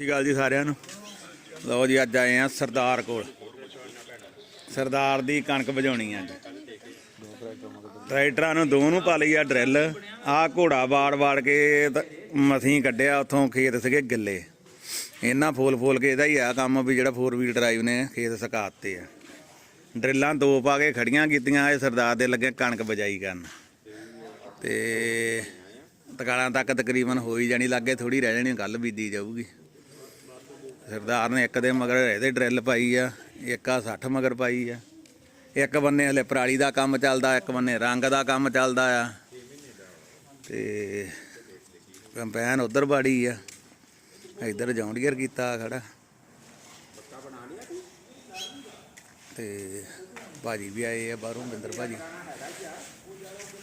ਸਤਿ ਸ਼੍ਰੀ ਅਕਾਲ ਜੀ ਸਾਰਿਆਂ ਨੂੰ। ਲਓ ਜੀ, ਅੱਜ ਆਏ ਆ ਸਰਦਾਰ ਕੋਲ। ਸਰਦਾਰ ਦੀ ਕਣਕ ਵਜਾਉਣੀ ਆ ਅੱਜ। ਟਰੈਕਟਰਾਂ ਨੂੰ ਦੋ ਨੂੰ ਪਾ ਲਈ ਆ ਡਰਿੱਲ। ਆ ਘੋੜਾ ਵਾੜ ਵਾੜ ਕੇ ਮਸੀਂ ਕੱਢਿਆ ਉਥੋਂ ਖੇਤ ਸੀਗੇ ਗਿੱਲੇ। ਇਹਨਾਂ ਫੋਲ ਫੋਲ ਕੇ ਇਹਦਾ ਹੀ ਆ ਕੰਮ ਵੀ ਜਿਹੜਾ 4 ਵੀਲ ਡਰਾਈਵ ਨੇ ਖੇਤ ਸਕਾਤੇ ਆ। ਡਰਿੱਲਾਂ ਦੋ ਪਾ ਕੇ ਖੜੀਆਂ ਕੀਤੀਆਂ, ਇਹ ਸਰਦਾਰ ਦੇ ਲੱਗੇ ਕਣਕ ਵਜਾਈ ਕਰਨ। ਤੇ ਤਕਾਲਾਂ ਤੱਕ ਤਕਰੀਬਨ ਹੋ ਹੀ ਜਾਣੀ, ਲੱਗੇ ਥੋੜੀ ਰਹਿ ਜਾਣੀ ਗੱਲ ਬੀਜੀ ਜਾਊਗੀ। ਸਰਦਾਰ ਨੇ ਇੱਕ ਦੇ ਮਗਰ ਇਹਦੇ ਡਰਿੱਲ ਪਾਈ ਆ, ਇੱਕ ਆ 60 ਮਗਰ ਪਾਈ ਆ। ਇੱਕ ਬੰਨੇ ਹਲੇ ਪਰਾਲੀ ਦਾ ਕੰਮ ਚੱਲਦਾ, ਇੱਕ ਬੰਨੇ ਰੰਗ ਦਾ ਕੰਮ ਚੱਲਦਾ ਆ। ਤੇ ਕੰਪੈਨ ਉਧਰ ਬਾੜੀ ਆ, ਇੱਧਰ ਜੌਂਡੀਅਰ ਕੀਤਾ ਖੜਾ। ਤੇ ਭਾਜੀ ਵੀ ਆਏ ਆ ਬਾਹਰੋਂ, ਬਿੰਦਰ ਭਾਜੀ।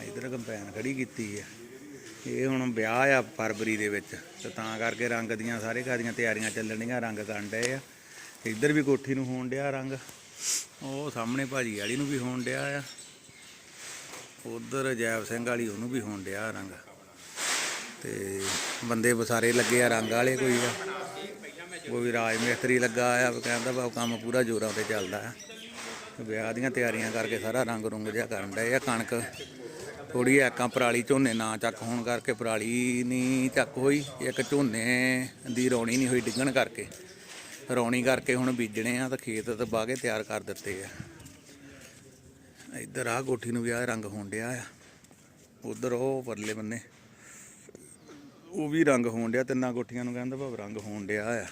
ਇੱਧਰ ਕੰਪੈਨ ਖੜੀ ਕੀਤੀ ਆ। ਇਹ ਹੁਣ ਵਿਆਹ ਆ ਫਰਵਰੀ ਦੇ ਵਿੱਚ, ਤੇ ਤਾਂ ਕਰਕੇ ਰੰਗ ਦੀਆਂ ਸਾਰੇ ਘਰ ਦੀਆਂ ਤਿਆਰੀਆਂ ਚੱਲਣੀਆਂ ਰੰਗ ਕਰਨ ਡਏ ਆ। ਇੱਧਰ ਵੀ ਕੋਠੀ ਨੂੰ ਹੋਣ ਡਿਆ ਰੰਗ, ਉਹ ਸਾਹਮਣੇ ਭਾਜੀ ਵਾਲੀ ਨੂੰ ਵੀ ਹੋਣ ਡਿਆ ਆ। ਉਧਰ ਜੈਬ ਸਿੰਘ ਵਾਲੀ ਉਹਨੂੰ ਵੀ ਹੋਣ ਡਿਆ ਰੰਗ। ਤੇ ਬੰਦੇ ਬਸਾਰੇ ਲੱਗੇ ਆ ਰੰਗ ਵਾਲੇ ਕੋਈ ਆ। ਕੋਈ ਰਾਜ ਮਿਸਤਰੀ ਲੱਗਾ ਆ ਕਹਿੰਦਾ ਬਾ ਕੰਮ ਪੂਰਾ ਜ਼ੋਰਾਂ ਤੇ ਚੱਲਦਾ ਆ। ਵਿਆਹ ਦੀਆਂ ਤਿਆਰੀਆਂ ਕਰਕੇ ਸਾਰਾ ਰੰਗ ਰੁੰਗ ਜਿਹਾ ਕਰਨ ਡਏ ਆ ਕਣਕ। ਥੋੜੀ ਐਕਾਂ ਪਰਾਲੀ ਝੋਨੇ ਨਾ ਚੱਕ ਹੋਣ ਕਰਕੇ ਪਰਾਲੀ ਨਹੀਂ ਚੱਕ ਹੋਈ, ਇੱਕ ਝੋਨੇ ਦੀ ਰੌਣੀ ਨਹੀਂ ਹੋਈ ਡਿੱਗਣ ਕਰਕੇ। ਰੌਣੀ ਕਰਕੇ ਹੁਣ ਬੀਜਣੇ ਆ ਤਾਂ ਖੇਤ ਤੇ ਬਾਗੇ ਤਿਆਰ ਕਰ ਦਿੱਤੇ ਆ। ਇੱਧਰ ਆ ਕੋਠੀ ਨੂੰ ਵੀ ਰੰਗ ਹੋਣ ਡਿਆ ਆ। ਉਧਰ ਉਹ ਪਰਲੇ ਬੰਨੇ, ਉਹ ਵੀ ਰੰਗ ਹੋਣ ਡਿਆ, ਤਿੰਨਾਂ ਕੋਠੀਆਂ ਨੂੰ ਕਹਿੰਦਾ ਭਾਵ ਰੰਗ ਹੋਣ ਡਿਆ ਆ।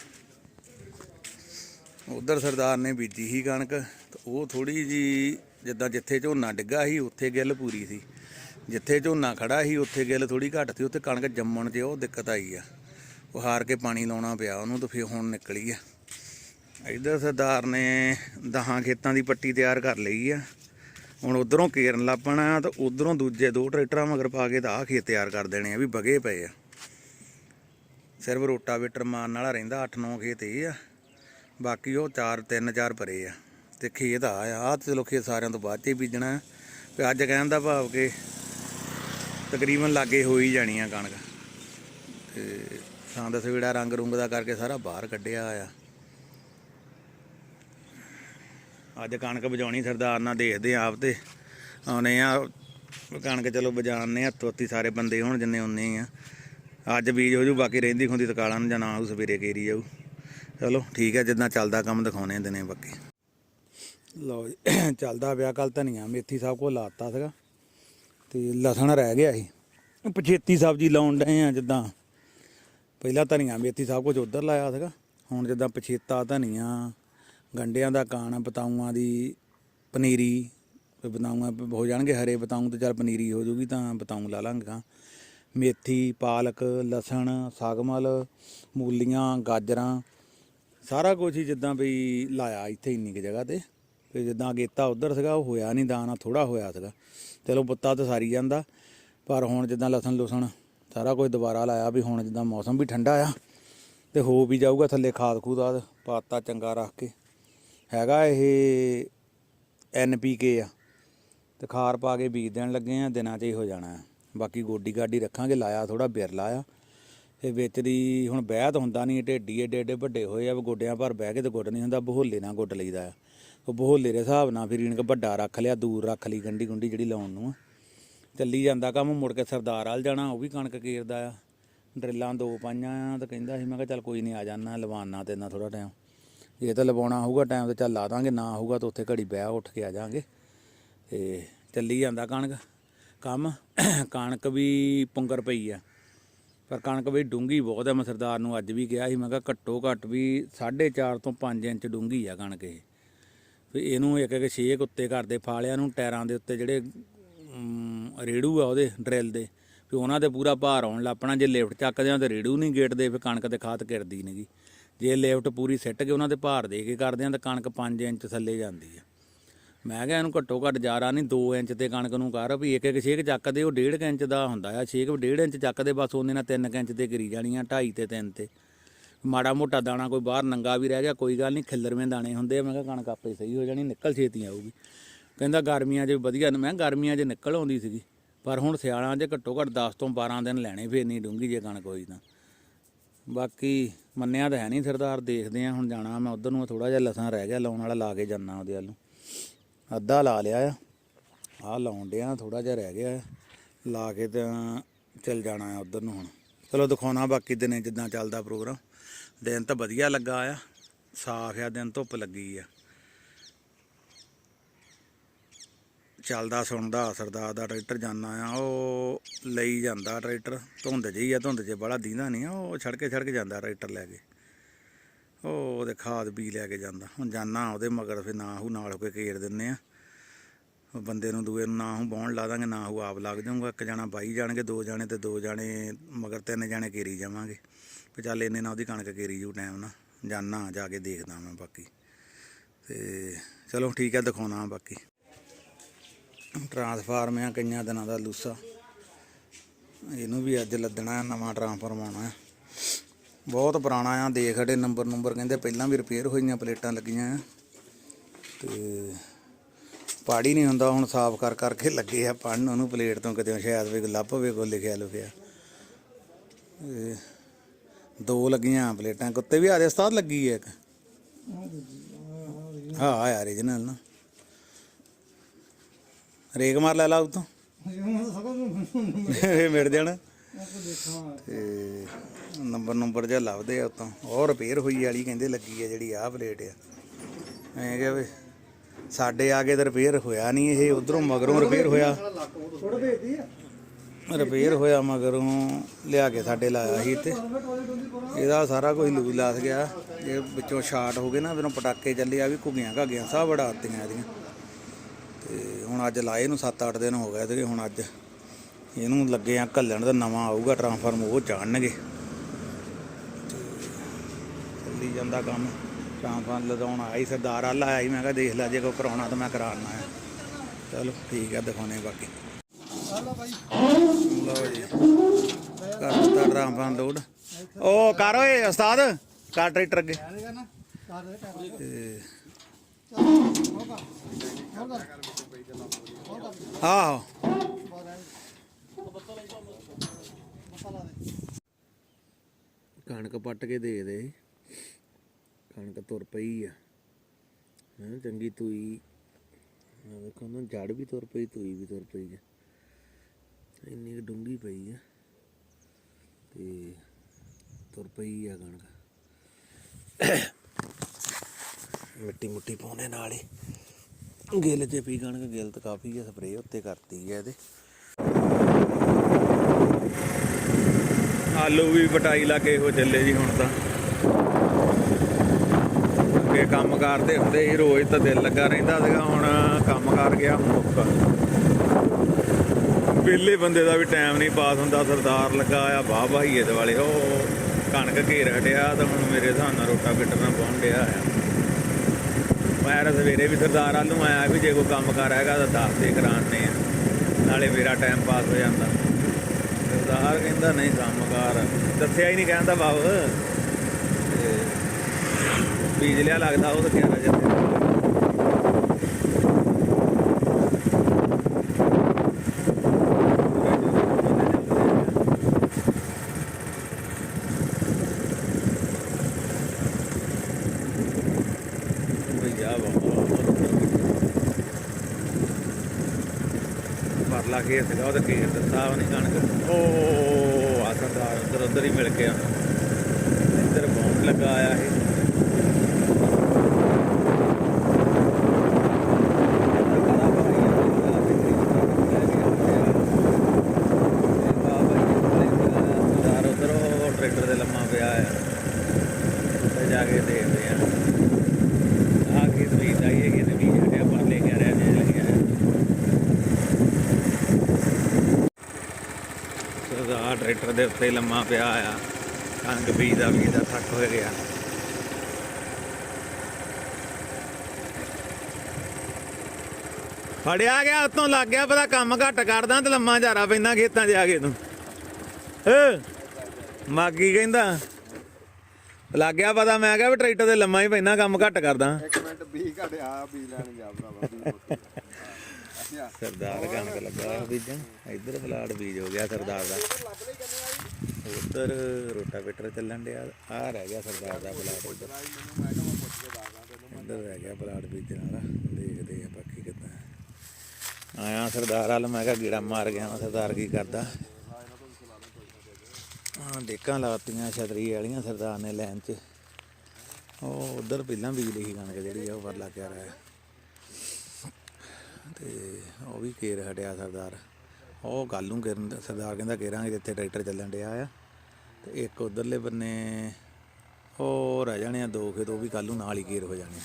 ਉਧਰ ਸਰਦਾਰ ਨੇ ਬੀਜੀ ਸੀ ਕਣਕ ਉਹ ਥੋੜੀ ਜੀ ਜਿੱਦਾਂ ਜਿੱਥੇ ਝੋਨਾ ਡਿੱਗਾ ਸੀ, ਉੱਥੇ ਗਿੱਲ ਪੂਰੀ ਸੀ। ਜਿੱਥੇ ਝੋਨਾ ਖੜਾ ਸੀ, ਉੱਥੇ ਗਿੱਲ ਥੋੜੀ ਘੱਟ ਸੀ, ਉੱਥੇ ਕਣਕ ਜੰਮਣ 'ਚ ਉਹ ਦਿੱਕਤ ਆਈ ਆ। ਉਹ ਹਾਰ ਕੇ ਪਾਣੀ ਲਾਉਣਾ ਪਿਆ ਉਹਨੂੰ ਤਾਂ ਫਿਰ ਹੁਣ ਨਿਕਲੀ ਆ। ਇੱਧਰ ਸਰਦਾਰ ਨੇ ਦਹਾਂ ਖੇਤਾਂ ਦੀ ਪੱਟੀ ਤਿਆਰ ਕਰ ਲਈ ਆ। ਹੁਣ ਉਧਰੋਂ ਕੇਰਨ ਲੱਪਣਾ ਤੇ ਉਧਰੋਂ ਦੂਜੇ ਦੋ ਟਰੈਕਟਰਾਂ ਮਗਰ ਪਾ ਕੇ ਤਾਂ ਆਹ ਖੇਤ ਤਿਆਰ ਕਰ ਦੇਣੇ ਆ ਵੀ ਬਗੇ ਪਏ ਆ। ਸਿਰਫ ਰੋਟਾਵੇਟਰ ਮਾਰਨ ਵਾਲਾ ਰਹਿੰਦਾ 8-9 ਖੇਤ ਇਹ ਆ। ਬਾਕੀ ਉਹ 4 3 4 ਭਰੇ ਆ। ਤੇ ਖੇਤ ਆ ਆ ਤੇ ਚਲੋ ਖੇਤ ਸਾਰਿਆਂ ਤੋਂ ਬਾਅਦ ਚ ਬੀਜਣਾ। ਤੇ ਅੱਜ ਕਹਿਣ ਦਾ ਭਾਵ ਕਿ ਤਕਰੀਬਨ ਲਾਗੇ ਹੋ ਹੀ ਜਾਣੀ ਆ ਕਣਕ ਤੇ ਸੰਦ ਸਵੇੜਾ ਰੰਗ ਰੁੰਗ ਦਾ ਕਰਕੇ ਸਾਰਾ ਬਾਹਰ ਕੱਢਿਆ ਆ ਅੱਜ ਕਣਕ ਵਜਾਉਣੀ ਸਰਦਾਰ ਨਾਲ ਦੇਖਦੇ ਆ ਆਪ ਤੇ। ਆਉਨੇ ਆ, ਕਣਕ ਚਲੋ ਵਜਾਣਨੇ ਹੱਥੋਂ ਹੱਥੀ ਸਾਰੇ ਬੰਦੇ ਹੁਣ ਜਿੰਨੇ ਉਨੇ ਆ। ਅੱਜ ਬੀਜ ਹੋ ਜੂ, ਬਾਕੀ ਰਹਿੰਦੀ ਖੁੰਦੀ ਤਕਾਲਾਂ ਨੂੰ ਜਾਣਾ ਆਊ ਸਵੇਰੇ ਕੇਰੀ ਜਾਊ। ਚਲੋ ਠੀਕ ਹੈ, ਜਿੱਦਾਂ ਚੱਲਦਾ ਕੰਮ ਦਿਖਾਉਣੇ ਦਿਨੇ ਬਾਕੀ ਲਓ ਚੱਲਦਾ ਪਿਆ ਕੱਲ ਧਨੀਆ। ਮੇਥੀ ਸਾਹਿਬ ਕੋ ਲਾਤਾ ਸੀਗਾ। ਤੇ ਲਸਣ ਰਹਿ ਗਿਆ ਸੀ। ਪਛੇਤੀ ਸਬਜ਼ੀ ਲਾਉਣ ਡਏ ਆ ਜਿੱਦਾਂ। ਪਹਿਲਾਂ ਧਨੀਆ ਮੇਥੀ ਸਾਹਿਬ ਕੁਝ ਉਧਰ ਲਾਇਆ ਸੀਗਾ। ਹੁਣ ਜਿੱਦਾਂ ਪਛੇਤਾ ਧਨੀਆ ਗੰਡਿਆਂ ਦਾ ਕਾਣ ਬਤਾਊਆਂ ਦੀ ਪਨੀਰੀ ਤੇ ਬਤਾਊਆਂ ਹੋ ਜਾਣਗੇ ਹਰੇ ਬਤਾਊਂ ਤੇ ਚੱਲ ਪਨੀਰੀ ਹੋ ਜੂਗੀ ਤਾਂ ਬਤਾਊਂ ਲਾ ਲਾਂਗੇ ਮੇਥੀ ਪਾਲਕ ਲਸਣ ਸਾਗਮਲ ਮੂਲੀਆਂ ਗਾਜਰਾਂ ਸਾਰਾ ਕੁਝ ਹੀ ਜਿੱਦਾਂ ਵੀ ਲਾਇਆ ਇੱਥੇ ਇੰਨੀ ਕੁ ਜਗ੍ਹਾ ਤੇ। ਤੇ ਜਿੱਦਾਂ ਅਗੇਤਾ ਉਧਰ ਸੀਗਾ ਉਹ ਹੋਇਆ ਨਹੀਂ ਦਾਣਾ ਥੋੜਾ ਹੋਇਆ ਸੀਗਾ। ਚਲੋ ਬੁੱਤਾ ਤਾਂ ਸਾਰੀ ਜਾਂਦਾ। ਪਰ ਹੁਣ ਜਿੱਦਾਂ ਲਸਣ ਲੁਸਣ ਸਾਰਾ ਕੁਝ ਦੁਬਾਰਾ ਲਾਇਆ ਵੀ ਹੁਣ ਜਿੱਦਾਂ ਮੌਸਮ ਵੀ ਠੰਡਾ ਆ ਤੇ ਹੋ ਵੀ ਜਾਊਗਾ ਥੱਲੇ ਖਾਦ ਖੂਦ ਪਾਤਾ ਚੰਗਾ ਰੱਖ ਕੇ। ਹੈਗਾ ਇਹ ਐਨਪੀਕੇ ਆ। ਤੇ ਖਾਰ ਪਾ ਕੇ ਬੀਜ ਦੇਣ ਲੱਗੇ ਆ, ਦਿਨਾਂ 'ਚ ਹੀ ਹੋ ਜਾਣਾ ਹੈ। ਬਾਕੀ ਗੋਡੀ ਗਾਡੀ ਰੱਖਾਂਗੇ, ਲਾਇਆ ਥੋੜਾ ਬਿਰਲਾ ਆ। ਇਹ ਵਿੱਚ ਦੀ ਹੁਣ ਬਹਿ ਤਾਂ ਹੁੰਦਾ ਨਹੀਂ ਢੇਡੀ ਏਡੇ ਏਡੇ ਵੱਡੇ ਹੋਏ ਆ ਵੀ ਗੋਡਿਆਂ ਪਰ ਬਹਿ ਕੇ ਤੇ ਗੁੱਡ ਨਹੀਂ ਹੁੰਦਾ, ਬਹੋਲੇ ਨਾਲ ਗੁੱਡ ਲਈਦਾ ਆ। ਉਹ ਬਹੋਲੇ ਦੇ ਹਿਸਾਬ ਨਾਲ ਫਿਰ ਇਹਨਕ ਵੱਡਾ ਰੱਖ ਲਿਆ, ਦੂਰ ਰੱਖ ਲਈ ਗੰਢੀ ਗੁੰਡੀ ਜਿਹੜੀ ਲਾਉਣ ਨੂੰ ਆ। ਚੱਲੀ ਜਾਂਦਾ ਕੰਮ, ਮੁੜ ਕੇ ਸਰਦਾਰ ਵਾਲ ਜਾਣਾ, ਉਹ ਵੀ ਕਣਕ ਕੇਰਦਾ ਆ। ਡਰਿੱਲਾਂ ਦੋ ਪਾਈਆਂ ਆ ਤਾਂ ਕਹਿੰਦਾ ਸੀ, ਮੈਂ ਕਿਹਾ ਚੱਲ ਕੋਈ ਨਹੀਂ ਆ ਜਾਣਾ ਲਵਾਨਾ ਤੇ ਨਾ ਥੋੜਾ ਟਾਈਮ ਜੇ ਤਾਂ ਲਵਾਉਣਾ ਹੋਊਗਾ ਟਾਈਮ ਤੇ ਚੱਲ ਲਾ ਦਾਂਗੇ, ਨਾ ਹੋਊਗਾ ਤਾਂ ਉੱਥੇ ਘੜੀ ਬਹਿ ਉੱਠ ਕੇ ਆ ਜਾਾਂਗੇ। ਤੇ ਚੱਲੀ ਜਾਂਦਾ ਕਣਕ। ਕੰਮ, ਕਣਕ ਵੀ ਪੁੰਗਰ ਪਈ ਆ। ਪਰ ਕਣਕ ਵੀ ਡੂੰਗੀ ਬਹੁਤ ਹੈ ਮੈਂ ਸਰਦਾਰ ਨੂੰ ਅੱਜ ਵੀ ਕਿਹਾ ਸੀ, ਮੈਂ ਕਿਹਾ ਘੱਟੋ ਘੱਟ ਵੀ 4.5 ਤੋਂ 5 ਇੰਚ ਡੂੰਗੀ ਆ ਕਣਕ ਇਹ। ਵੀ ਇਹਨੂੰ ਇੱਕ ਇੱਕ ਛੇਕ ਉੱਤੇ ਕਰਦੇ ਫਾਲਿਆਂ ਨੂੰ ਟਾਇਰਾਂ ਦੇ ਉੱਤੇ ਜਿਹੜੇ ਰੇੜੂ ਆ ਉਹਦੇ, ਡਰਿਲ ਦੇ, ਵੀ ਉਹਨਾਂ ਤੇ ਪੂਰਾ ਭਾਰ ਆਉਣ ਲੱਪਣਾ ਜੇ ਲਿਫਟ ਚੱਕਦੇ ਆ ਤੇ ਰੇੜੂ ਨਹੀਂ ਗੇਟ ਦੇ ਫਿਰ ਕਣਕ ਤੇ ਖਾਤ ਕਿਰਦੀ ਨਹੀਂਗੀ ਜੇ ਲਿਫਟ ਪੂਰੀ ਸਿੱਟ ਕੇ ਉਹਨਾਂ ਤੇ ਭਾਰ ਦੇ ਕੇ ਕਰਦੇ ਆ ਤਾਂ ਕਣਕ 5 ਇੰਚ ਥੱਲੇ ਜਾਂਦੀ ਆ। ਮੈਂ ਕਿਹਾ ਇਹਨੂੰ ਘੱਟੋ ਘੱਟ ਜਾਰਾ ਨਹੀਂ 2 ਇੰਚ ਤੇ ਕਣਕ ਨੂੰ ਕਰ, ਵੀ ਇੱਕ ਇੱਕ ਛੇਕ ਚੱਕਦੇ, ਉਹ 1.5 ਇੰਚ ਦਾ ਹੁੰਦਾ ਆ। ਛੇਕ 1.5 ਇੰਚ ਚੱਕਦੇ, ਬਸ ਉਹਨੇ ਨਾਲ 3 ਇੰਚ ਤੇ ਗਿਰੀ ਜਾਣੀ ਆ 2.5 ਤੇ 3 ਤੇ। ਮਾੜਾ ਮੋਟਾ ਦਾਣਾ ਕੋਈ ਬਾਹਰ ਨੰਗਾ ਵੀ ਰਹਿ ਗਿਆ, ਕੋਈ ਗੱਲ ਨਹੀਂ ਖਿੱਲਰਵੇਂ ਦਾਣੇ ਹੁੰਦੇ ਆ। ਮੈਂ ਕਿਹਾ ਕਣਕ ਆਪੇ ਸਹੀ ਹੋ ਜਾਣੀ, ਨਿਕਲ ਛੇਤੀ ਆਊਗੀ। ਕਹਿੰਦਾ ਗਰਮੀਆਂ 'ਚ ਵਧੀਆ, ਮੈਂ ਕਿਹਾ ਗਰਮੀਆਂ 'ਚ ਨਿਕਲ ਆਉਂਦੀ ਸੀਗੀ। ਪਰ ਹੁਣ ਸਿਆਲਾਂ 'ਚ ਘੱਟੋ ਘੱਟ 10 ਤੋਂ 12 ਦਿਨ ਲੈਣੇ ਫੇਰ ਨਹੀਂ ਡੂੰਗੀ ਜੇ ਕਣਕ ਹੋਈ ਤਾਂ। ਬਾਕੀ ਮੰਨਿਆ ਤਾਂ ਹੈ ਨਹੀਂ ਸਰਦਾਰ, ਦੇਖਦੇ ਆ ਹੁਣ ਜਾਣਾ ਮੈਂ ਉਧਰ ਨੂੰ ਥੋੜਾ ਜਿਹਾ ਲਸਾਂ ਰਹਿ ਗਿਆ, ਲਾਉਣ ਵਾਲਾ ਲਾ ਕੇ ਜਾਣਾ ਉਹਦੇ ਵੱਲ ਨੂੰ। ਅੱਧਾ ਲਾ ਲਿਆ ਆ, ਆਹ ਲਾਉਣ ਡਿਆ ਥੋੜਾ ਜਿਹਾ ਰਹਿ ਗਿਆ ਲਾ ਕੇ ਤਾਂ ਚੱਲ ਜਾਣਾ ਆ ਉਧਰ ਨੂੰ ਹੁਣ। ਚਲੋ ਦਿਖਾਉਣਾ ਬਾਕੀ ਦਿਨੇ ਜਿੱਦਾਂ ਚੱਲਦਾ ਪ੍ਰੋਗਰਾਮ। ਦਿਨ ਤਾਂ ਵਧੀਆ ਲੱਗਾ ਆ। ਸਾਫ਼ ਆ, ਦਿਨ ਧੁੱਪ ਲੱਗੀ ਆ। ਚੱਲਦਾ, ਸੁਣਦਾ ਸਰਦਾਰ ਦਾ ਟਰੈਕਟਰ ਜਾਣਾ ਆ, ਉਹ ਲਈ ਜਾਂਦਾ ਟਰੈਕਟਰ। ਧੁੰਦ ਜਿਹੀ ਆ, ਧੁੰਦ 'ਚ ਬੜਾ ਦੀਂਦਾ ਨਹੀਂ ਆ, ਉਹ ਛੜਕੇ ਛੜਕੇ ਜਾਂਦਾ ਟਰੈਕਟਰ ਲੈ ਕੇ। ਉਹ ਉਹਦੇ ਖਾਦ ਵੀ ਲੈ ਕੇ ਜਾਂਦਾ। ਹੁਣ ਜਾਣਾ ਉਹਦੇ ਮਗਰ, ਫਿਰ ਨਾ ਹੂ ਨਾਲ ਹੋ ਕੇ ਘੇਰ ਦਿੰਨੇ ਆ। ਬੰਦੇ ਨੂੰ ਦੂਏ ਨੂੰ ਨਾ ਹੂ ਬਾਉਣ ਲਾ ਦਾਂਗੇ, ਨਾ ਹੂ ਆਪ ਲੱਗ ਜਾਊਗਾ। ਇੱਕ ਜਾਣਾ ਬਾਈ ਜਾਣਗੇ, ਦੋ ਜਾਣੇ ਤੇ ਦੋ ਜਾਣੇ, ਮਗਰ ਤਿੰਨ ਜਾਣੇ ਘੇਰੀ ਜਾਵਾਂਗੇ। ਵੀ ਚੱਲ ਇੰਨੇ ਨਾਲ ਉਹਦੀ ਕਣਕ ਘੇਰੀ ਜੂ ਟਾਈਮ ਨਾ ਜਾਣਾ ਜਾ ਕੇ ਦੇਖਦਾ ਮੈਂ ਬਾਕੀ। ਤੇ ਚਲੋ ਠੀਕ ਹੈ ਦਿਖਾਉਣਾ ਬਾਕੀ। ਟਰਾਂਸਫਾਰਮ ਆ ਕਈਆਂ ਦਿਨਾਂ ਦਾ ਲੂਸਾ। ਇਹਨੂੰ ਵੀ ਅੱਜ ਲੱਦਣਾ ਹੈ, ਨਵਾਂ ਟਰਾਂਸਫਾਰਮ ਆਉਣਾ ਬਹੁਤ ਪੁਰਾਣਾ ਆ ਦੇਖ ਹਟੇ ਨੰਬਰ ਨੰਬਰ ਕਹਿੰਦੇ ਪਹਿਲਾਂ ਵੀ ਰਿਪੇਅਰ ਹੋਈਆਂ ਪਲੇਟਾਂ ਲੱਗੀਆਂ ਆ। ਤੇ ਪਾੜੀ ਨਹੀਂ ਹੁੰਦਾ ਹੁਣ ਸਾਫ਼ ਕਰ ਕਰਕੇ ਲੱਗੇ ਆ ਪੜਨ ਉਹਨੂੰ ਪਲੇਟ ਤੋਂ ਕਿਤੇ ਸ਼ਾਇਦ ਵੀ ਲੱਭ ਹੋਵੇ ਕੋ ਲਿਖਿਆ ਲੁਖਿਆ। ਇਹ ਦੋ ਲੱਗੀਆਂ ਪਲੇਟਾਂ, ਕੁੱਤੇ ਵੀ ਆਦੇ ਉਸਤਾਦ ਲੱਗੀ ਹੈ ਇੱਕ? ਹਾਂ, ਆ ਰੀਜਨਲ ਨਾ। ਰੇਕ ਮਾਰ ਲੈ ਲਾ ਉਤੋਂ। ਇਹ ਮਿਲ ਜਾਣਾ। ਤੇ ਨੰਬਰ ਨੰਬਰ ਜਿਹਾ ਲੱਭਦੇ ਆ ਉਤੋਂ। ਉਹ ਰਿਪੇਅਰ ਹੋਈ ਵਾਲੀ ਕਹਿੰਦੇ ਲੱਗੀ ਆ ਜਿਹੜੀ ਆਹ ਪਲੇਟ ਆ। ਐਂ ਕਿ ਵੀ ਸਾਡੇ ਆ ਕੇ ਤਾਂ ਰਿਪੇਅਰ ਹੋਇਆ ਨਹੀਂ, ਇਹ ਉਧਰੋਂ ਮਗਰੋਂ ਰਿਪੇਅਰ ਹੋਇਆ। ਥੋੜਾ ਭੇਜਦੀ ਆ। ਰਿਪੇਅਰ ਹੋਇਆ ਮਗਰੋਂ ਲਿਆ ਕੇ ਸਾਡੇ ਲਾਇਆ ਸੀ ਇੱਥੇ। ਇਹਦਾ ਸਾਰਾ ਕੁਝ ਲੂਜ਼ ਲਾਸ ਗਿਆ। ਇਹ ਵਿੱਚੋਂ ਸ਼ਾਰਟ ਹੋ ਗਏ ਨਾ, ਫਿਰ ਪਟਾਕੇ ਚੱਲੇ, ਆ ਵੀ ਘੁੱਗੀਆਂ ਘਾਗੀਆਂ ਸਭ ਬੜਾ ਵੜਾਤੀਆਂ ਇਹਦੀਆਂ। ਤੇ ਹੁਣ ਅੱਜ ਲਾਏ ਨੂੰ 7-8 ਦਿਨ ਹੋ ਗਏ ਤੇ ਹੁਣ ਅੱਜ ਇਹਨੂੰ ਲੱਗੇ ਆ ਘੱਲਣ ਦਾ ਨਵਾਂ ਆਊਗਾ ਟਰਾਂਸਫਾਰਮ ਉਹ ਚਾੜਨਗੇ ਤੇ ਚੱਲੀ ਜਾਂਦਾ ਕੰਮ। ਟਰਾਂਸਫਾਰਮ ਲਗਾਉਣ ਆਈ ਸਰਦਾਰ ਆਲਾ ਆਇਆ ਸੀ, ਮੈਂ ਕਿਹਾ ਦੇਖ ਲੈ, ਜੇ ਕੋਈ ਕਰਾਉਣਾ ਤਾਂ ਮੈਂ ਕਰਾਉਣਾ ਹੈ ਚਲੋ ਠੀਕ ਹੈ ਦਿਖਾਉਣੇ ਬਾਕੀ। ਲਓ ਜੀ। ਕਰ ਲੋਡ ਉਹ ਕਰ ਓਏ ਉਸਤਾਦ, ਕਰ ਟਰੈਕਟਰ ਅੱਗੇ। ਆਹੋ। ਕਣਕ ਪੱਟ ਕੇ ਦੇ ਦੇ। ਕਣਕ ਤੁਰ ਪਈ ਆ। ਹਾਂ, ਚੰਗੀ ਤੂਈ। ਵੇਖੋ ਨਾ ਜੜ ਵੀ ਤੁਰ ਪਈ, ਤੂਈ ਵੀ ਤੁਰ ਪਈ ਆ। ਇੰਨੀ ਕੁ ਡੂੰਗੀ ਪਈ ਆ ਤੇ ਤੁਰ ਪਈ ਆ ਕਣਕ। ਮਿੱਟੀ ਮੁੱਟੀ ਪਾਉਣੇ ਨਾਲ ਹੀ। ਗਿੱਲ ਤੇ ਪੀ ਕਣਕ, ਗਿੱਲ ਤਾਂ ਕਾਫੀ ਆ, ਸਪਰੇਅ ਉੱਤੇ ਕਰਤੀ ਹੈ ਇਹਦੇ। ਆਲੂ ਵੀ ਪਟਾਈ ਲਾਗੇ ਹੋ ਚੱਲੇ ਜੀ ਹੁਣ ਤਾਂ। ਅੱਗੇ ਕੰਮ ਕਰਦੇ ਹੁੰਦੇ ਸੀ, ਰੋਜ਼ ਤਾਂ ਦਿਲ ਲੱਗਾ ਰਹਿੰਦਾ ਸੀਗਾ, ਹੁਣ ਕੰਮ ਕਰ ਗਿਆ ਮੁੱਕ। ਵਿਹਲੇ ਬੰਦੇ ਦਾ ਵੀ ਟਾਈਮ ਨਹੀਂ ਪਾਸ ਹੁੰਦਾ। ਸਰਦਾਰ ਲੱਗਾ ਆ ਵਾਹ ਵਾਹੀਏ ਦੇ ਉਹ ਕਣਕ ਘੇਰ ਹਟਿਆ ਤਾਂ ਹੁਣ ਮੇਰੇ ਹਿਸਾਬ ਨਾਲ ਰੋਟਾ ਬਿਟਰ ਪਹੁੰਚ ਗਿਆ ਆ। ਮੈਂ ਤਾਂ ਸਵੇਰੇ ਵੀ ਸਰਦਾਰ ਵੱਲ ਨੂੰ ਆਇਆ ਵੀ ਜੇ ਕੋਈ ਕੰਮ ਕਰ ਹੈਗਾ ਤਾਂ ਦੱਸ ਦੇ ਕਰਾਣੇ ਆ। ਨਾਲੇ ਮੇਰਾ ਟਾਈਮ ਪਾਸ ਹੋ ਜਾਂਦਾ। ਸਰਦਾਰ ਕਹਿੰਦਾ, ਨਹੀਂ, ਕੰਮ ਕਾਰ। ਦੱਸਿਆ ਹੀ ਨਹੀਂ ਕਹਿੰਦਾ ਬਾਬ ਤੇ ਬੀਜ ਲਿਆ ਲੱਗਦਾ ਉਹ ਤਾਂ ਕਿਹੜਾ ਜਿੱਥੇ ਭਈਆ ਬਾਬਾ ਪਰਲਾ ਖੇਤ ਸੀਗਾ ਉਹਦਾ ਕੇਸ ਦਿੱਤਾ ਉਹਨੇ ਕਣਕ ਉਹ ਆ ਸਰਦਾਰ ਉਧਰ ਉਧਰ ਹੀ ਮਿਲ ਗਿਆ ਇੱਧਰ ਬੌਂਡ ਲੱਗਾ ਆਇਆ ਇਹ ਟਰੈਕਟਰ ਦੇ ਲੰਮਾ ਪਿਆ ਆ ਤੇ ਜਾ ਕੇ ਦੇਖਦੇ ਆ ਆ ਕੇ ਵੀ ਜਾਈਏ ਕਿ ਵੀ ਜਿਹੜੇ ਆਪਾਂ ਲੈ ਕੇ ਆ ਰਹੇ ਨੇ ਲੱਗਿਆ ਸਰਦਾਰ ਟਰੈਕਟਰ ਦੇ ਉੱਤੇ ਲੰਮਾ ਪਿਆ ਆ। ਕਣਕ ਬੀਜ ਦਾ ਥੱਕ ਹੋ ਗਿਆ। ਫੜਿਆ ਗਿਆ, ਉਤੋਂ ਲੱਗ ਗਿਆ ਪਤਾ ਕੰਮ ਘੱਟ ਕਰਦਾ ਤੇ ਲੰਮਾ ਝਾਰਾ ਪੈਂਦਾ ਖੇਤਾਂ 'ਚ ਆ ਕੇ ਤੂੰ। ਏ ਮਾਗੀ ਕਹਿੰਦਾ? ਲੱਗ ਗਿਆ ਪਤਾ, ਮੈਂ ਕਿਹਾ ਵੀ ਟਰੈਕਟਰ ਤੇ ਲੰਮਾ ਹੀ ਪੈਂਦਾ, ਕੰਮ ਘੱਟ ਕਰਦਾ। ਇੱਕ ਮਿੰਟ 20 ਘੜੇ ਆ ਲੈਣ ਜਾ ਭਰਾਵਾ ਸਰਦਾਰ ਕਣਕ ਲੱਗਾ ਬੀਜਣ। ਇੱਧਰ ਫਲਾੜ ਬੀਜ ਹੋ ਗਿਆ ਸਰਦਾਰ ਦਾ। ਉਧਰ ਰੋਟਾਵੇਟਰ ਚੱਲਣ ਡਿਆ। ਆ ਰਹਿ ਗਿਆ ਸਰਦਾਰ ਦਾ ਪਲਾਟ ਉਧਰ ਇੱਧਰ ਰਹਿ ਗਿਆ ਪਲਾਟ ਬੀਜਣ ਵਾਲਾ। ਦੇਖਦੇ ਆ ਬਾਕੀ ਕਿੱਦਾਂ ਆਇਆ ਸਰਦਾਰ ਵਾਲ, ਮੈਂ ਕਿਹਾ ਗੀੜਾ ਮਾਰ ਗਿਆ ਸਰਦਾਰ ਕੀ ਕਰਦਾ? ਹਾਂ ਡੇਕਾਂ ਲਾਤੀਆਂ ਛਤਰੀ ਵਾਲੀਆਂ ਸਰਦਾਰ ਨੇ ਲੈਣ 'ਚ। ਉਹ ਉਧਰ ਪਹਿਲਾਂ ਬੀਜ ਲਈ ਕਣਕ ਜਿਹੜੀ ਆ ਉਹ ਵਰਲਾ ਕੇ ਰਿਹਾ ਤੇ ਉਹ ਵੀ ਘੇਰ ਹਟਿਆ ਸਰਦਾਰ। ਉਹ ਗੱਲ ਨੂੰ ਕਰਨ ਸਰਦਾਰ ਕਹਿੰਦਾ ਘੇਰਾਂਗੇ ਜਿੱਥੇ ਟਰੈਕਟਰ ਚੱਲਣ ਡਿਆ ਆ। ਤੇ ਇੱਕ ਉਧਰਲੇ ਬੰਨੇ ਉਹ ਰਹਿ ਜਾਣੇ ਆ ਦੋ ਖੇਤ ਉਹ ਵੀ ਕੱਲ ਨੂੰ ਨਾਲ ਹੀ ਘੇਰ ਹੋ ਜਾਣੇ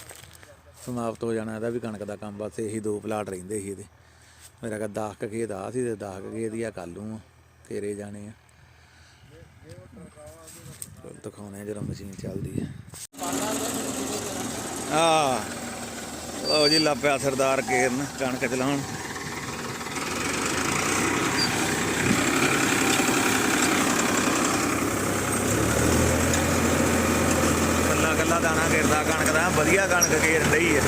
ਸਮਾਪਤ ਹੋ ਜਾਣਾ ਇਹਦਾ ਵੀ ਕਣਕ ਦਾ ਕੰਮ, ਬਸ ਇਹੀ ਦੋ ਪਲਾਟ ਰਹਿੰਦੇ ਸੀ ਇਹਦੇ। ਮੇਰਾ ਕਾ 10 ਕੁ ਖੇਤ ਆ ਸੀ ਤੇ 10 ਕੁ ਖੇਤ ਹੀ ਆ ਕੱਲ ਨੂੰ ਘੇਰੇ ਜਾਣੇ ਆ। ਦਿਖਾਉਣੇ ਆ ਜਦੋਂ ਮਸ਼ੀਨ ਚੱਲਦੀ ਹੈ ਆ ਲਓ ਜੀ ਲੱਪਿਆ ਸਰਦਾਰ ਕੇਰਨ, ਕਣਕ ਚਲਾਉਣ। ਕੱਲਾ ਕੱਲਾ ਦਾਣਾ ਘੇਰਦਾ ਕਣਕ ਦਾ, ਵਧੀਆ ਕਣਕ ਘੇਰ ਰਹੀ ਹੈ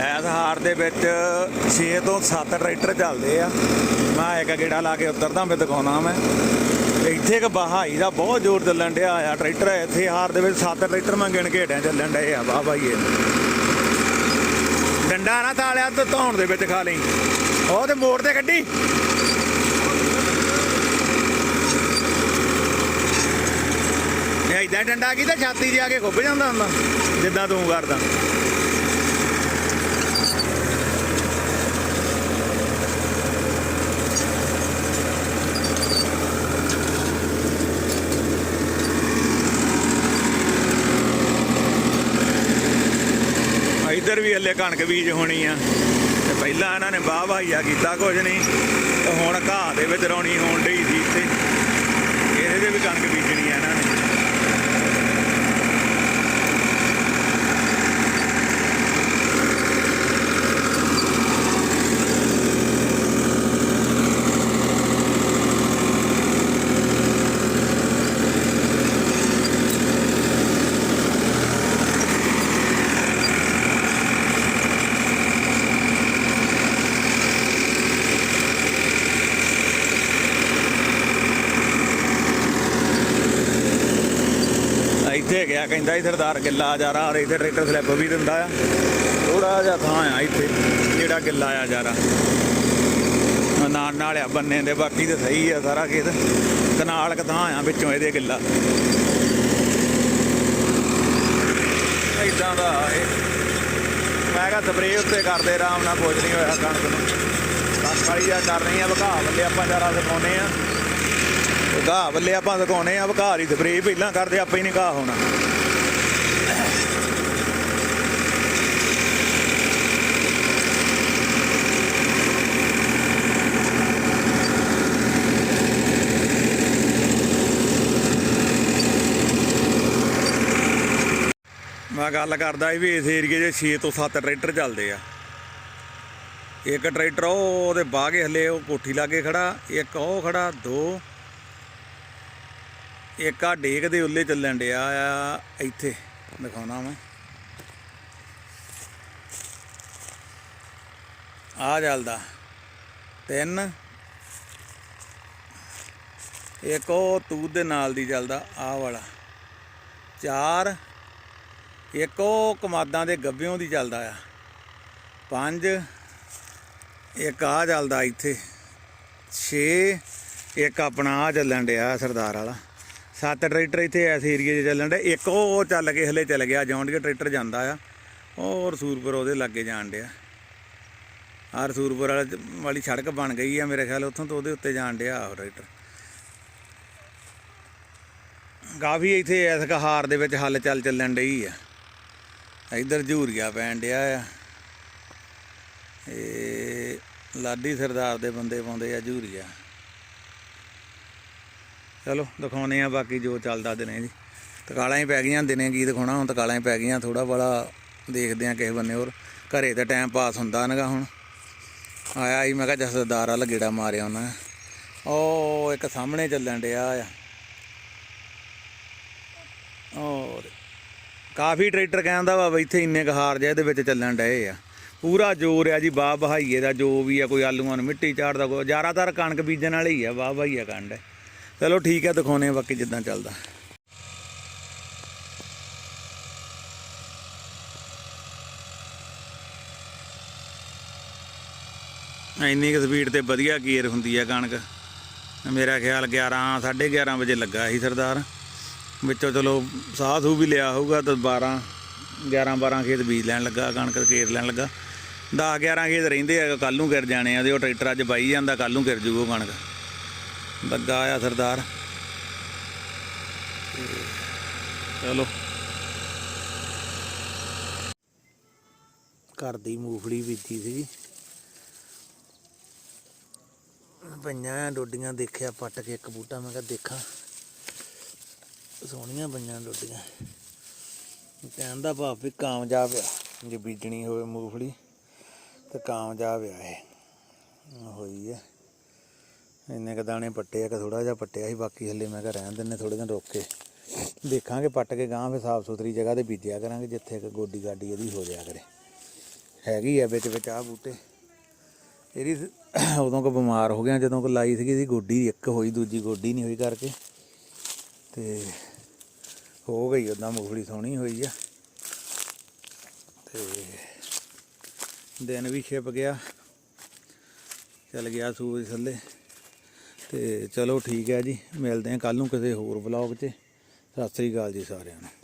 ਐਸ ਹਾਰ ਦੇ ਵਿੱਚ ਸੱਤ ਟਰੈਕਟਰ ਚੱਲਦੇ ਆ। ਮੈਂ ਇੱਕ ਗੇੜਾ ਲਾ ਕੇ ਉਤਰਦਾ, ਮੈਂ ਦਿਖਾਉਣਾ ਮੈਂ। ਇੱਥੇ ਇੱਕ ਬਹਾਈ ਦਾ ਬਹੁਤ ਜ਼ੋਰ ਚੱਲਣ ਡਿਆ ਆ ਟਰੈਕਟਰ, ਇੱਥੇ ਹਾਰ ਦੇ ਵਿੱਚ ਸੱਤ ਟਰੈਕਟਰ ਮੈਂ ਗਿਣ ਕੇ ਹਟਿਆ ਚੱਲਣ ਡਏ ਆ, ਵਾਹ ਭਾਈਏ ਡੰਡਾ ਨਾ ਤਾਲਿਆ ਤੇ ਧੌਣ ਦੇ ਵਿੱਚ ਖਾ ਲਈ। ਉਹ ਤੇ ਮੋੜ ਤੇ ਕੱਢੀ ਇਹ ਇਦਾਂ ਡੰਡਾ ਕੀ ਤਾਂ ਛਾਤੀ 'ਚ ਆ ਕੇ ਖੁੱਭ ਜਾਂਦਾ ਹੁੰਦਾ, ਜਿੱਦਾਂ ਤੂੰ ਕਰਦਾ। ਇੱਧਰ ਵੀ ਹੱਲੇ ਕਣਕ ਬੀਜ ਹੋਣੀ ਆ। ਤੇ ਪਹਿਲਾਂ ਇਹਨਾਂ ਨੇ ਵਾਹ ਵਾਹੀਆ ਕੀਤਾ ਕੁਝ ਨਹੀਂ। ਤੇ ਹੁਣ ਘਾਹ ਦੇ ਵਿੱਚ ਰੌਣੀ ਹੋਣ ਡਈ ਸੀ ਤੇ ਇਹਦੇ ਦੇ ਵੀ ਕਣਕ ਬੀਜਣੀ ਆ ਇਹਨਾਂ ਨੇ ਇੱਥੇ ਗਿਆ, ਕਹਿੰਦਾ ਸੀ ਸਰਦਾਰ ਗਿੱਲਾ ਜਾ ਰਹਾ ਔਰ ਇੱਥੇ ਟਰੈਕਟਰ ਸਲਿੱਪ ਵੀ ਦਿੰਦਾ ਆ। ਥੋੜਾ ਜਿਹਾ ਥਾਂ ਆ ਇੱਥੇ, ਜਿਹੜਾ ਗਿੱਲਾ ਆ ਜਾ ਜਾਰਾ ਨਾਲ ਨਾਲ ਆ ਬੰਨੇ ਦੇ, ਬਾਕੀ ਤੇ ਸਹੀ ਆ ਸਾਰਾ ਖੇਤ ਕਨਾਲ ਕ ਥਾਂ ਆ ਵਿੱਚੋਂ ਇਹਦੇ ਗਿੱਲਾ। ਇਦਾਂ ਦਾ ਇਹ। ਮੈਂ ਕਿਹਾ ਸਪਰੇਅ ਉੱਤੇ ਕਰਦੇ, ਆਰਾਮ ਨਾਲ ਕੁਝ ਨਹੀਂ ਹੋਇਆ ਕਣਕ ਨੂੰ। ਕਣਕ ਵਾਲੀ ਆ ਕਰਨੀ ਆ ਵਕਾ ਵੱਲੇ ਆਪਾਂ ਜਰਾ ਸਿਖਾਉਨੇ ਆ। ਘਾਹ ਵੱਲੇ ਆਪਾਂ ਦਿਖਾਉਣੇ ਆ ਘਾਹ ਦੀ ਸਪਰੇਅ ਪਹਿਲਾਂ ਕਰਦੇ, ਆਪਾਂ ਹੀ ਨਹੀਂ ਘਾਹ ਹੋਣਾ। ਮੈਂ ਗੱਲ ਕਰਦਾ ਸੀ ਵੀ ਇਸ ਏਰੀਏ 'ਚ 6 ਤੋਂ 7 ਟਰੈਕਟਰ ਚੱਲਦੇ ਆ। ਇੱਕ ਟਰੈਕਟਰ ਉਹ ਉਹਦੇ ਬਾਗੇ ਹਲੇ ਉਹ ਕੋਠੀ ਲਾਗੇ ਖੜਾ, ਇੱਕ ਉਹ ਖੜਾ, ਦੋ। ਇੱਕ ਆ ਡੇਕ ਦੇ ਉੱਲੇ ਚੱਲਣ ਡਿਆ ਆ, ਇੱਥੇ। ਦਿਖਾਉਣਾ ਮੈਂ। ਆ ਚੱਲਦਾ। ਤਿੰਨ। ਇੱਕ ਉਹ ਤੂਤ ਦੇ ਨਾਲ ਦੀ ਚੱਲਦਾ ਆ ਵਾਲਾ। ਚਾਰ। ਇੱਕ ਉਹ ਕਮਾਦਾਂ ਦੇ ਗੱਬਿਆਂ ਦੀ ਚੱਲਦਾ ਆ। ਪੰਜ, ਇੱਕ ਆ ਚੱਲਦਾ ਇੱਥੇ। 6 ਇੱਕ ਆਪਣਾ ਆ ਚੱਲਣ ਡਿਆ ਸਰਦਾਰ ਵਾਲਾ। ਸੱਤ ਟਰੈਕਟਰ ਇੱਥੇ ਐਸ ਏਰੀਏ 'ਚ ਚੱਲਣ ਡਿਆ ਇੱਕ ਉਹ ਚੱਲ ਕੇ ਹਲੇ ਚੱਲ ਗਿਆ ਜੌਂਡੀਆ ਟਰੈਕਟਰ ਜਾਂਦਾ ਆ। ਉਹ ਰਸੂਲਪੁਰ ਉਹਦੇ ਲਾਗੇ ਜਾਣ ਡਿਆ। ਆ ਰਸੂਲਪੁਰ ਵਾਲੀ ਸੜਕ ਬਣ ਗਈ ਆ ਮੇਰੇ ਖਿਆਲ ਉੱਥੋਂ ਤੋਂ ਉਹਦੇ ਉੱਤੇ ਜਾਣ ਡਿਆ ਉਹ ਟਰੈਕਟਰ। ਕਾਫੀ ਇੱਥੇ ਇਸ ਕਹਾਰ ਦੇ ਵਿੱਚ ਹੱਲ ਚੱਲ ਚੱਲਣ ਡਈ ਆ। ਇੱਧਰ ਝੂਰੀਆ ਪੈਣ ਡਿਆ ਆ। ਇਹ ਲਾਡੀ ਸਰਦਾਰ ਦੇ ਬੰਦੇ ਪਾਉਂਦੇ ਆ ਝੂਰੀਆ। ਚਲੋ ਦਿਖਾਉਨੇ ਆ ਬਾਕੀ ਜੋ ਚੱਲਦਾ ਦਿਨੇ ਜੀ। ਤਕਾਲਾਂ ਹੀ ਪੈ ਗਈਆਂ, ਦਿਨੇ ਕੀ ਦਿਖਾਉਣਾ ਹੁਣ ਤਕਾਲਾਂ ਹੀ ਪੈ ਗਈਆਂ ਥੋੜਾ ਬੜਾ ਦੇਖਦੇ ਆ ਕਿਸੇ ਬੰਨੇ ਹੋਰ। ਘਰੇ ਤਾਂ ਟਾਈਮ ਪਾਸ ਹੁੰਦਾ ਨਗਾ ਹੁਣ। ਆਇਆ ਹੀ, ਮੈਂ ਕਿਹਾ ਜਸਦਾਰ ਵਾਲਾ ਗੇੜਾ ਮਾਰਿਆ ਉਹਨਾਂ ਉਹ ਇੱਕ ਸਾਹਮਣੇ ਚੱਲਣ ਡਿਆ ਆ। ਔਰ ਕਾਫੀ ਟਰੈਕਟਰ ਕਹਿੰਦਾ ਵਾ ਵੀ ਇੱਥੇ ਇੰਨੇ ਕੁ ਹਾਰ ਜਾ ਇਹਦੇ ਵਿੱਚ ਚੱਲਣ ਡਏ ਆ। ਪੂਰਾ ਜ਼ੋਰ ਆ ਜੀ ਬਾਹ ਬਹਾਈਏ ਦਾ ਜੋ ਵੀ ਆ, ਕੋਈ ਆਲੂਆਂ ਨੂੰ ਮਿੱਟੀ ਚਾੜਦਾ, ਕੋਈ ਜ਼ਿਆਦਾਤਰ ਕਣਕ ਬੀਜਣ ਵਾਲੇ ਹੀ ਆ ਬਾਹ ਬਹਾਈਆ ਕੰਡ ਹੈ ਚਲੋ ਠੀਕ ਹੈ ਦਿਖਾਉਨੇ ਆ ਬਾਕੀ ਜਿੱਦਾਂ ਚੱਲਦਾ। ਇੰਨੀ ਕੁ ਸਪੀਡ ਤੇ ਵਧੀਆ ਗੇਅਰ ਹੁੰਦੀ ਆ ਕਣਕ। ਮੇਰਾ ਖਿਆਲ 11 11:30 ਵਜੇ ਲੱਗਾ ਸੀ ਸਰਦਾਰ। ਵਿੱਚੋਂ ਚਲੋ ਸਾਹ ਸੂ ਵੀ ਲਿਆ ਹੋਊਗਾ ਤਾਂ 12 11 12 ਖੇਤ ਬੀਜ ਲੈਣ ਲੱਗਾ, ਕਣਕ ਕੇਰ ਲੈਣ ਲੱਗਾ। 10 11 ਖੇਤ ਰਹਿੰਦੇ ਆ ਕੱਲ ਨੂੰ ਗਿਰ ਜਾਣੇ ਆ ਤੇ ਉਹ ਟਰੈਕਟਰ ਅੱਜ ਬਾਈ ਜਾਂਦਾ ਕੱਲ ਨੂੰ ਗਿਰ ਜੂਗਾ ਕਣਕ। ਲੱਗਾ ਆ ਸਰਦਾਰ। ਚਲੋ। ਘਰ ਦੀ ਮੂੰਗਫਲੀ ਬੀਜੀ ਸੀ। ਪਈਆਂ ਡੋਡੀਆਂ ਦੇਖਿਆ, ਪੱਟ ਕੇ ਇੱਕ ਬੂਟਾ, ਮੈਂ ਕਿਹਾ ਦੇਖਾਂ। ਸੋਹਣੀਆਂ ਪਈਆਂ ਡੋਡੀਆਂ। ਕਹਿੰਦਾ ਭਾਵ ਵੀ ਕਾਮਯਾਬ ਆ, ਜੇ ਬੀਜਣੀ ਹੋਵੇ ਮੂੰਗਫਲੀ, ਤੇ ਕਾਮਯਾਬ ਆ ਇਹ। ਹੋਈ ਆ। ਇੰਨੇ ਕ ਦਾਣੇ ਪੱਟੇ ਆ ਕਿ ਥੋੜਾ ਜਿਹਾ ਪੱਟਿਆ ਸੀ, ਬਾਕੀ ਹੱਲੇ ਮੈਂ ਕਿਹਾ ਰਹਿਣ ਦਿੰਨੇ ਥੋੜੇ ਦਿਨ ਰੋਕ ਕੇ। ਦੇਖਾਂਗੇ, ਪੱਟ ਕੇ ਗਾਂ ਫਿਰ ਸਾਫ਼ ਸੁਥਰੀ ਜਗ੍ਹਾ ਤੇ ਬੀਜਿਆ ਕਰਾਂਗੇ, ਜਿੱਥੇ ਕਿ ਗੋਡੀ ਗਾਡੀ ਇਹਦੀ ਹੋ ਜਾਇਆ ਕਰੇ। ਹੈਗੀ ਆ ਵਿੱਚ ਵਿੱਚ ਆ ਬੂਟੇ। ਇਹਦੀ ਉਦੋਂ ਕੋ ਬਿਮਾਰ ਹੋ ਗਿਆ, ਜਦੋਂ ਕੋ ਲਾਈ ਸੀਗੀ, ਇਹਦੀ ਗੋਡੀ ਇੱਕ ਹੋਈ, ਦੂਜੀ ਗੋਡੀ ਨਹੀਂ ਹੋਈ ਕਰਕੇ। ਤੇ ਹੋ ਗਈ ਉਦਾਂ ਮੂੰਗਫਲੀ ਸੋਹਣੀ ਹੋਈ ਆ। ਤੇ ਦਿਨ ਵੀ ਛਿਪ ਗਿਆ, ਚੱਲ ਗਿਆ ਸੂਰਜ ਥੱਲੇ। ਤੇ ਚਲੋ ਠੀਕ ਹੈ ਜੀ, ਮਿਲਦੇ ਹਾਂ ਕੱਲ ਨੂੰ ਕਿਸੇ ਹੋਰ ਵਲੌਗ 'ਚ। ਸਤਿ ਸ੍ਰੀ ਅਕਾਲ ਜੀ ਸਾਰਿਆਂ ਨੂੰ।